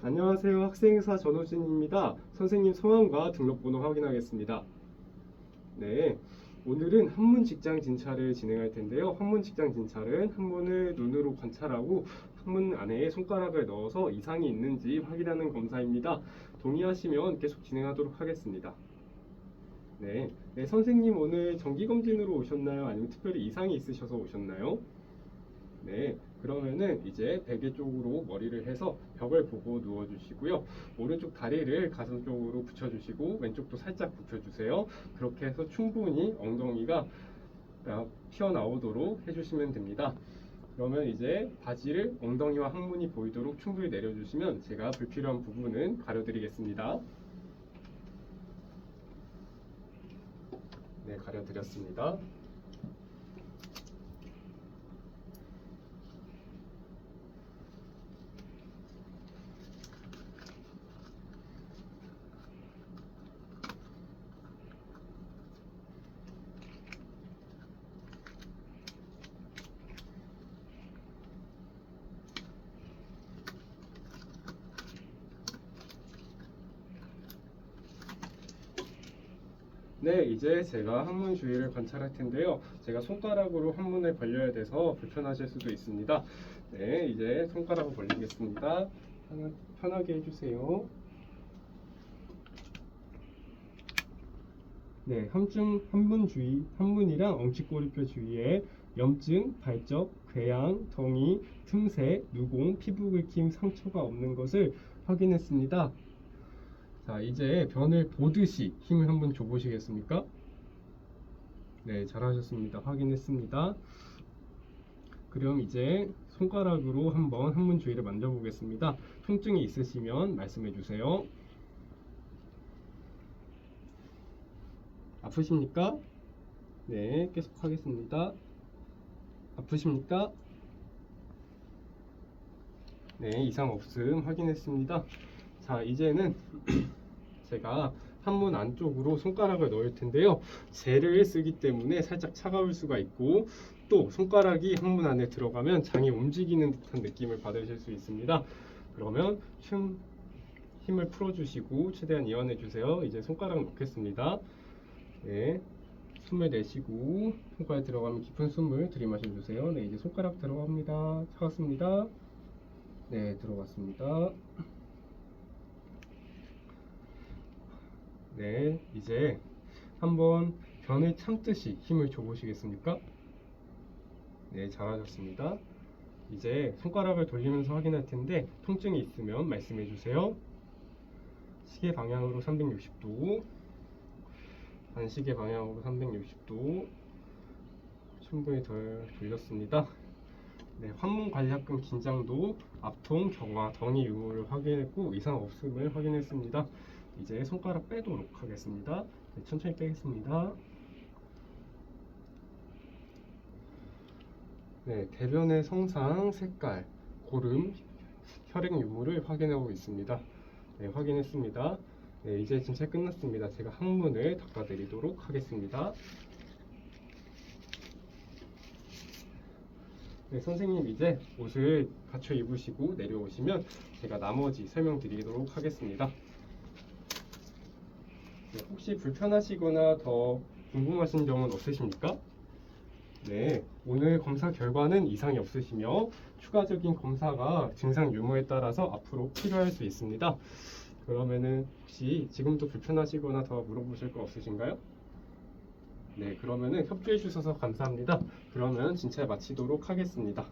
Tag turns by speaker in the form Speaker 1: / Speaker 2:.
Speaker 1: 안녕하세요. 학생사 전호진입니다. 선생님 성함과 등록번호 확인하겠습니다. 네. 오늘은 한문 직장 진찰을 진행할 텐데요. 한문 직장 진찰은 한문을 눈으로 관찰하고 한문 안에 손가락을 넣어서 이상이 있는지 확인하는 검사입니다. 동의하시면 계속 진행하도록 하겠습니다. 네. 네, 선생님 오늘 정기검진으로 오셨나요? 아니면 특별히 이상이 있으셔서 오셨나요? 네, 그러면은 이제 베개 쪽으로 머리를 해서 벽을 보고 누워주시고요. 오른쪽 다리를 가슴 쪽으로 붙여주시고 왼쪽도 살짝 굽혀주세요. 그렇게 해서 충분히 엉덩이가 아, 튀어나오도록 해주시면 됩니다. 그러면 이제 바지를 엉덩이와 항문이 보이도록 충분히 내려주시면 제가 불필요한 부분은 가려드리겠습니다. 네, 가려드렸습니다. 네, 이제 제가 항문 주위를 관찰할 텐데요. 제가 손가락으로 항문을 벌려야 돼서 불편하실 수도 있습니다. 네, 이제 손가락을 벌리겠습니다. 편하, 편하게 해주세요. 네, 함증 항문 주위, 항문이랑 엉치꼬리뼈 주위에 염증, 발적, 궤양, 덩이, 틈새, 누공, 피부 긁힘, 상처가 없는 것을 확인했습니다. 자, 이제 변을 보듯이 힘을 한번 줘보시겠습니까? 네, 잘하셨습니다. 확인했습니다. 그럼 이제 손가락으로 한번 항문 주위를 만져보겠습니다. 통증이 있으시면 말씀해 주세요. 아프십니까? 네, 계속 하겠습니다. 아프십니까? 네, 이상 없음 확인했습니다. 자, 이제는 제가 항문 안쪽으로 손가락을 넣을 텐데요. 젤을 쓰기 때문에 살짝 차가울 수가 있고 또 손가락이 항문 안에 들어가면 장이 움직이는 듯한 느낌을 받으실 수 있습니다. 그러면 춤 힘을 풀어주시고 최대한 이완해 주세요. 이제 손가락 넣겠습니다. 네. 숨을 내쉬고 손가락 들어가면 깊은 숨을 들이마셔 주세요. 네, 이제 손가락 들어갑니다. 차갑습니다. 네, 들어갔습니다. 네, 이제 한번 변을 참듯이 힘을 줘보시겠습니까? 네, 잘하셨습니다. 이제 손가락을 돌리면서 확인할 텐데 통증이 있으면 말씀해 주세요. 시계 방향으로 360도, 반시계 방향으로 360도, 충분히 덜 돌렸습니다. 네, 환문 관략근 긴장도, 압통, 경화, 덩이 유무를 확인했고 이상 없음을 확인했습니다. 이제 손가락 빼도록 하겠습니다. 네, 천천히 빼겠습니다. 네, 대변의 성상, 색깔, 고름, 혈액 유무를 확인하고 있습니다. 네, 확인했습니다. 네, 이제 진찰 끝났습니다. 제가 항문을 닦아드리도록 하겠습니다. 네, 선생님 이제 옷을 갖춰 입으시고 내려오시면 제가 나머지 설명드리도록 하겠습니다. 네, 혹시 불편하시거나 더 궁금하신 점은 없으십니까? 네, 오늘 검사 결과는 이상이 없으시며 추가적인 검사가 증상 유무에 따라서 앞으로 필요할 수 있습니다. 그러면은 혹시 지금도 불편하시거나 더 물어보실 거 없으신가요? 네, 그러면은 협조해 주셔서 감사합니다. 그러면 진찰 마치도록 하겠습니다.